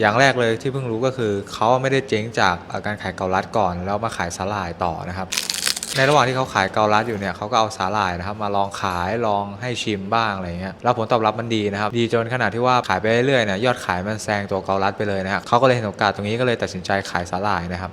อย่างแรกเลยที่เพิ่งรู้ก็คือเขาไม่ได้เจ๊งจากการขายเกาลัดก่อน แล้วมาขายสาหร่ายต่อนะครับ ในระหว่างที่เขาขายเกาลัดอยู่เนี่ยเขาก็เอาสาหร่ายนะครับมาลองขายลองให้ชิมบ้างอะไรเงี้ยแล้วผลตอบรับมันดีนะครับ ดีจนขนาดที่ว่าขายไปเรื่อยๆเนี่ยยอดขายมันแซงตัวเกาลัดไปเลยนะครับเขาก็เลยเห็นโอกาสตรงนี้ก็เลยตัดสินใจขายสาหร่ายนะครับ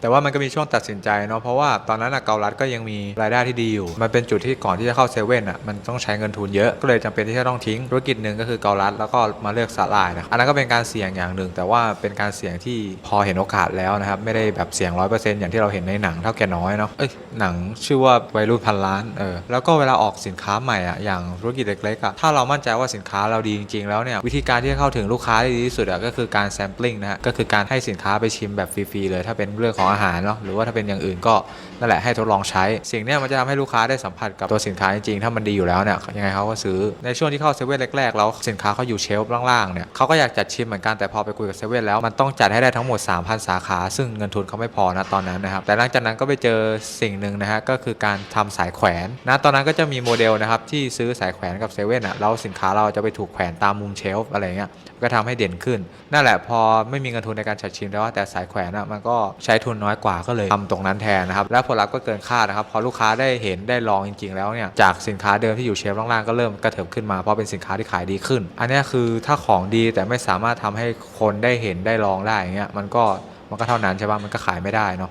แต่ว่ามันก็มีช่วงตัดสินใจเนาะเพราะว่าตอนนั้นอะเกาลัดก็ยังมีรายได้ที่ดีอยู่ มันเป็นจุดที่ก่อนที่จะเข้าเซเว่นอะมันต้องใช้เงินทุนเยอะก็เลยจำเป็นที่จะต้องทิ้งธุรกิจหนึ่งก็คือเกาลัดแล้วก็มาเลือกสาหร่ายนะอันนั้นก็เป็นการเสี่ยงอย่างหนึ่ง แต่ว่าเป็นการเสี่ยงที่พอเห็นโอกาสแล้วนะครับไม่ได้แบบเสี่ยงร้อยเปอร์เซ็นต์อย่างที่เราเห็นในหนังเท่าแก่น้อยเนาะเอ้ยหนังชื่อว่าวัยรุ่นพันล้านเออแล้วก็เวลาออกสินค้าใหม่อะอย่างธุรกิจเล็กๆอะถ้าเรามั่นใจว่าสินค้าเราดีจริงๆแล้วเนี่ยวิธีการที่จะเข้าถึงลูกค้าได้ดีที่สุดอะก็คือการแซมปลิ้งนะฮะก็คือการให้สินค้าไปชิมแบบฟรีๆเลยถ้าเป็นเรื่องของอาหารเนาะหรือว่าถ้าเป็นอย่างอื่นก็นั่นแหละให้ทดลองใช้ สิ่งนี้มันจะทำให้ลูกค้าได้สัมผัสกับตัวสินค้าจริงๆ ถ้ามันดีอยู่แล้วเนี่ยยังไงเขาก็ซื้อในช่วงที่เข้าเซเว่นแรกๆแล้วสินค้าเขาอยู่เชลฟ์ล่างๆเนี่ยเขาก็อยากจัดชิมเหมือนกันแต่พอไปคุยกับเซเว่นแล้วมันต้องจัดให้ได้ทั้งหมด 3,000 สาขา ซึ่งเงินทุนเขาไม่พอนะตอนนั้นนะครับแต่หลังจากนั้นก็ไปเจอสิ่งหนึ่งนะฮะก็คือการทำสายแขวนนะตอนนั้นก็จะมีโมเดลนะครับที่ซื้อสายแขวนกับเซเว่นอะแล้วสินค้าเราจะไปถูกแขวนตามมุมเชลฟ์อะไรเงี้ยก็ทำให้เด่นขึ้น นั่นแหละพอไม่มีเงินทุนในการจัดชิมแล้วแต่สายแขวนอะมันก็ใช้ทุนน้อยกว่าก็เลยทำตรงนั้นแทนนะครับและผลลัพธ์ก็เกินคาดนะครับพอลูกค้าได้เห็นได้ลองจริง ๆ แล้วเนี่ยจากสินค้าเดิมที่อยู่เชลฟ์ล่างๆก็เริ่มกระเถิบขึ้นมาเพราะเป็นสินค้าที่ขายดีขึ้น อันนี้คือถ้าของดีแต่ไม่สามารถทำให้คนได้เห็นได้ลองได้อย่างเงี้ยมันก็มันก็เท่านั้นใช่ป่ะมันก็ขายไม่ได้เนาะ